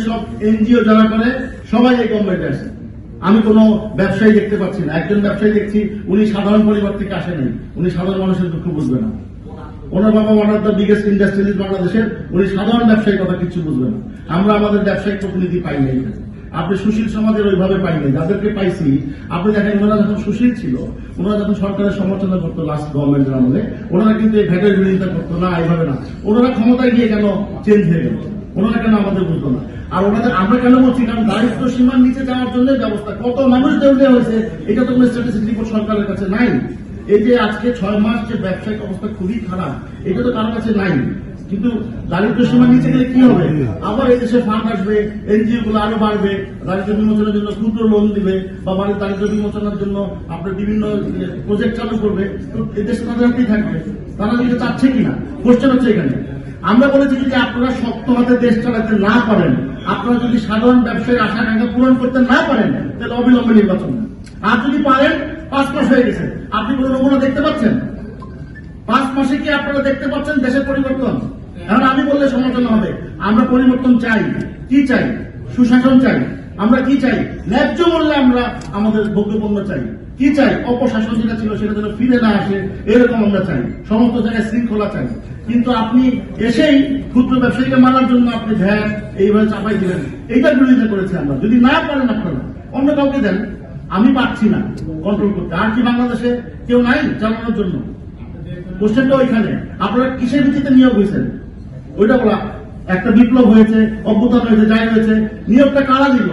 সব এনজিও যারা করে, সবাই এই গভর্নমেন্টে আসে। আমি কোনো ব্যবসায়ী দেখতে পাচ্ছি না। একজন ব্যবসায়ী দেখছি, উনি সাধারণ পরিবার থেকে আসেন উনি সাধারণ মানুষের দুঃখ বুঝবে না। ওনার বাবা one of the biggest industries বাংলাদেশের। উনি সাধারণ ব্যবসায়ী কথা কিছু বুঝবে না। আমরা আমাদের ব্যবসায়িক প্রতিনিধি পাই নাই আপনি সুশীল সমাজের ওইভাবে পাই নাই। যাদেরকে পাইছি, আপনি দেখেন ওনারা যখন সুশীল ছিল, ওনারা যখন সরকারের সমালোচনা করতো লাস্ট গভর্নমেন্টের আমলে, ওনারা কিন্তু এই ভ্যাটের বিরোধিতা করতো, না, এইভাবে না। ওনারা ক্ষমতায় গিয়ে কেন চেঞ্জ হয়ে গেল? ওনারা কেন আমাদের বুঝতো না? আর ওনাদের আমরা কেন বলছি? কারণ দারিদ্র সীমার নিচে যাওয়ার জন্য ব্যবস্থা কত মানুষ দেওয়া হয়েছে, এটা তো কোনো স্ট্যাটিস্টিক রিপোর্ট সরকারের কাছে নাই। এই যে আজকে ছয় মাস যে ব্যবসায়িক অবস্থা খুবই খারাপ, এটা তো কারোর কাছে নাই। কিন্তু দারিদ্র সীমার নিচে গেলে কি হবে? আবার এই দেশে ফান্ড আসবে এনজিও গুলো আরও বাড়বে, দারিদ্র বিমোচনের জন্য ক্ষুদ্র লোন দিবে, বা বাড়ির দারিদ্র বিমোচনের জন্য আপনার বিভিন্ন প্রজেক্ট চালু করবে। তো এই দেশে তাদের হাতেই থাকবে? তারা এটা চাচ্ছে কিনা? কোশ্চেন হচ্ছে এখানে। আমরা বলেছি যদি আপনারা শক্ত হাতে দেশ চালাতে না পারেন, আপনারা যদি সাধারণ ব্যবসায়ীর আশা আকাঙ্ক্ষা পূরণ করতে না পারেন, তাহলে অবিলম্বে নির্বাচন আর যদি পারেন, পাঁচ মাস হয়ে গেছে। আপনি কোনো নমুনা দেখতে পাচ্ছেন? পাঁচ মাসে কি আপনারা দেখতে পাচ্ছেন দেশের পরিবর্তন? এখন আমি বললে সমালোচনা হবে। আমরা পরিবর্তন চাই। কি চাই? সুশাসন চাই। আমরা কি চাই? ন্যায্য মূল্যে আমরা আমাদের ভোগ্যপণ্য চাই। কি চাই? অপশাসন যেটা ছিল সেটা যেন ফিরে না আসে, এরকম আমরা চাই। সমস্ত জায়গায় শৃঙ্খলা চাই। কিন্তু আপনি এসেই ক্ষুদ্র ব্যবসায়ীকে মারার জন্য আপনি ভ্যাট এইভাবে চাপাই দিলেন। এইটার বিরোধিতা করেছি আমরা। যদি না পারেন আপনারা, অন্য কাউকে দেন। আমি পারছি না কন্ট্রোল করতে। আর কি বাংলাদেশে কেউ নাই চালানোর জন্য? কোশ্চেনটা ওইখানে। আপনারা কিসের ভিত্তিতে নিয়োগ হয়েছেন? ওইটা বলা, একটা বিপ্লব হয়েছে, অভ্যুত্থান হয়েছে, যাই হয়েছে। নিয়োগটা কারা দিল?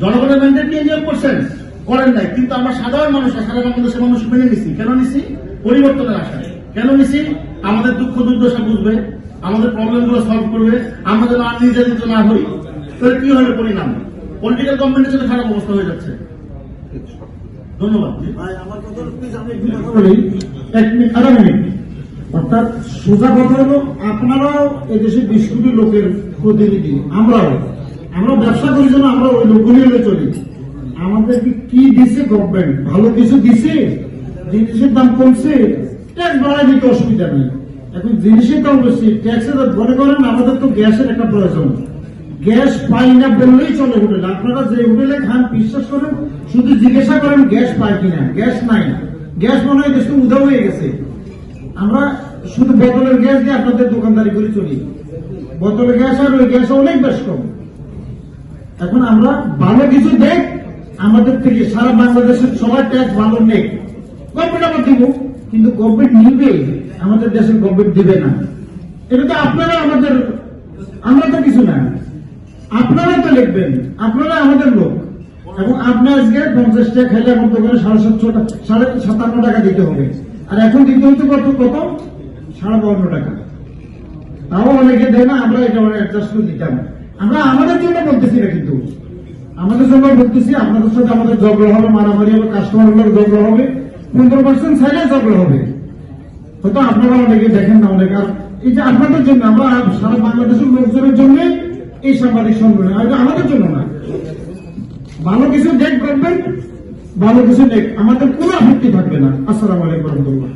জনগণের ম্যান্ডেট নিয়ে নিয়োগ করছেন? করেন নাই কিন্তু আমরা সাধারণ মানুষ সারা বাংলাদেশের মানুষ মেনে নিছি। কেন নিছি? পরিবর্তনের আশায়। কেন নিছি? আমাদের দুঃখ দুর্দশা বুঝবে আমাদের প্রবলেমগুলো সলভ করবে আমরা যেন আর নির্যাতিত না হই। তাহলে কি হবে পরিণাম? পলিটিক্যাল গভর্নমেন্টের সাথে খারাপ অবস্থা হয়ে যাচ্ছে। ধন্যবাদ বলি, এক মিনিট আধা মিনিট। অর্থাৎ সোজা কথা হলো আপনারাও এদেশে বিশ কোটি লোকের প্রতিনিধি আমরাও। আমরা ব্যবসা করি জন্য আমরা ওই লোকগুলি আমাদেরকে কি দিছে গভর্নমেন্ট ভালো কিছু দিছে? জিনিসের দাম কমছে? ট্যাক্স বাড়ায় দিতে অসুবিধা নেই। এখন জিনিসের দাম বেশি ট্যাক্সের মনে করেন আমাদের তো গ্যাসের একটা প্রয়োজন। গ্যাস পাই না বললেই চলে হোটেলে আপনারা যে হোটেলে খান, বিশ্বাস করেন, শুধু জিজ্ঞাসা করেন গ্যাস পাই কিনা। গ্যাস নাই। গ্যাস মনে হয় দেশে উধাও হয়ে গেছে। আমরা শুধু বোতলের গ্যাস দিয়ে আপনাদের দোকানদারি করে চলি। বোতলের গ্যাস আর ওই গ্যাস অনেক বেশ কম। এখন আমরা ভালো কিছু দেখ আমাদের থেকে সারা বাংলাদেশের সবার ট্যাক্স ভালো নেই। গভর্নমেন্ট আবার দিব, কিন্তু গভর্নমেন্ট নিবে, আমাদের দেশের গভর্নমেন্ট দিবে না। এটা তো আপনারা আমাদের, আমরা তো কিছু না। আপনারা তো লিখবেন আপনারা আমাদের লোক। এবং আপনার আজকে পঞ্চাশ টাকা খাইলে আমার দোকানে সাড়ে সাতশো সাড়ে সাতান্ন টাকা দিতে হবে। আর এখন দিতে হচ্ছে কত কত? সাড়ে বাউন্ন টাকা। তাও অনেকে দেয় না, আমরা এটা অ্যাডজাস্ট করে দিতাম। আমরা আমাদের জন্য বলতেছি না কিন্তু। আমাদের জন্য বলতেছি, আপনাদের সাথে আমাদের ঝগড়া হবে, মারামারি হবে কাস্টমারগুলোর ঝগড়া হবে, পনেরো পার্সেন্ট সাইডে ঝগড়া হবে। হয়তো আপনারা অনেকে দেখেন না অনেক। আর এই যে আপনাদের জন্য, আমরা সারা বাংলাদেশের লোকজনের জন্য এই সাংবাদিক সম্মেলন এটা আমাদের জন্য না। ভালো কিছু দেখ করবেন ভালো কিছু দেখ। আমাদের কোনো আপত্তি থাকবে না। আসসালামু আলাইকুম রহমতুল্লাহ।